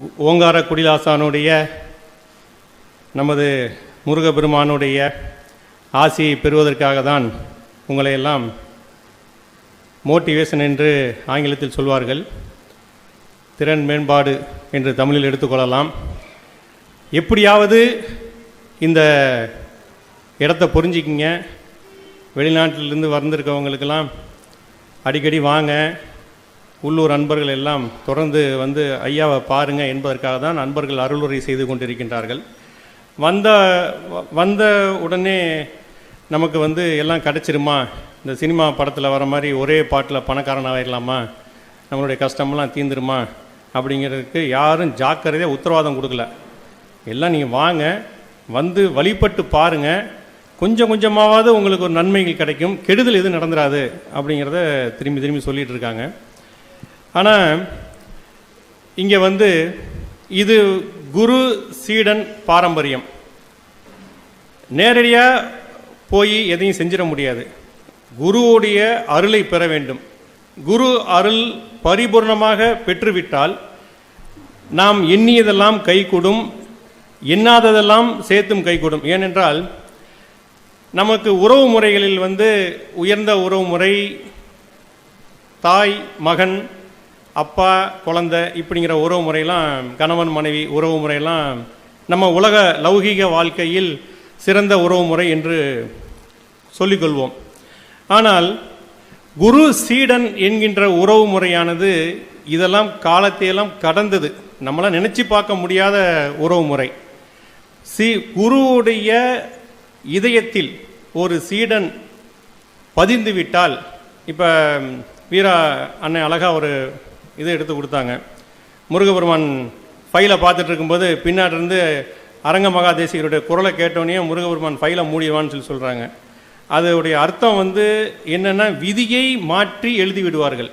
ஓங்கார குடிலாசானுடைய நமது முருகப்பெருமானுடைய ஆசியை பெறுவதற்காக தான் உங்களை எல்லாம் மோட்டிவேஷன் என்று ஆங்கிலத்தில் சொல்வார்கள். திறன் மேம்பாடு என்று தமிழில் எடுத்துக்கொள்ளலாம் எப்படியாவது இந்த இடத்த புரிஞ்சிக்கிங்க. வெளிநாட்டிலிருந்து வந்திருக்கவங்களுக்கெல்லாம் அடிக்கடி வாங்க. உள்ளூர் அன்பர்கள் எல்லாம் தொடர்ந்து வந்து ஐயாவை பாருங்கள் என்பதற்காக தான் அன்பர்கள் அருளுரை செய்து கொண்டிருக்கின்றார்கள். வந்த வ- வந்த உடனே நமக்கு வந்து எல்லாம் கிடச்சிருமா? இந்த சினிமா படத்தில் வர மாதிரி ஒரே பாட்டில் பணக்காரனாகிடலாமா நம்மளுடைய கஷ்டமெல்லாம் தீந்துருமா? அப்படிங்கிறதுக்கு யாரும் ஜாக்கிரதையாக உத்தரவாதம் கொடுக்கல. எல்லாம் நீங்கள் வாங்க வந்து வழிபட்டு பாருங்கள் கொஞ்சம் கொஞ்சமாவது உங்களுக்கு ஒரு நன்மைகள் கிடைக்கும். கெடுதல் எதுவும் நடந்துராது அப்படிங்கிறத திரும்பி திரும்பி சொல்லிகிட்டு இருக்காங்க. ஆனால் இங்கே வந்து இது குரு சீடன் பாரம்பரியம். நேரடியாக போய் எதையும் செஞ்சிட முடியாது. குருவுடைய அருளை பெற வேண்டும். குரு அருள் பரிபூர்ணமாக பெற்றுவிட்டால் நாம் எண்ணியதெல்லாம் கைகூடும் எண்ணாததெல்லாம் சேர்த்தும் கைகூடும். ஏனென்றால் நமக்கு உறவு முறைகளில் வந்து உயர்ந்த உறவு முறை தாய் மகன் அப்பா குழந்தை இப்படிங்கிற உறவு முறையெல்லாம் கணவன் மனைவி உறவு முறையெல்லாம் நம்ம உலக லௌகீக வாழ்க்கையில் சிறந்த உறவு முறை என்று சொல்லிக்கொள்வோம். ஆனால் குரு சீடன் என்கின்ற உறவு முறையானது இதெல்லாம் காலத்தையெல்லாம் கடந்தது. நம்மளாம் நினச்சி பார்க்க முடியாத உறவு முறை. சி குருவுடைய இதயத்தில் ஒரு சீடன் பதிந்துவிட்டால் இப்போ வீரா அண்ணன் அழகாக ஒரு இதை எடுத்து கொடுத்தாங்க. முருகபெருமான் ஃபைலை பார்த்துட்டு இருக்கும்போது பின்னாடி இருந்து அரங்க மகாதேசிகருடைய குரலை கேட்டோன்னே முருகபெருமான் ஃபைலை மூடிடுவான்னு சொல்லி சொல்கிறாங்க அதோடைய அர்த்தம் வந்து என்னென்னா விதியை மாற்றி எழுதி விடுவார்கள்.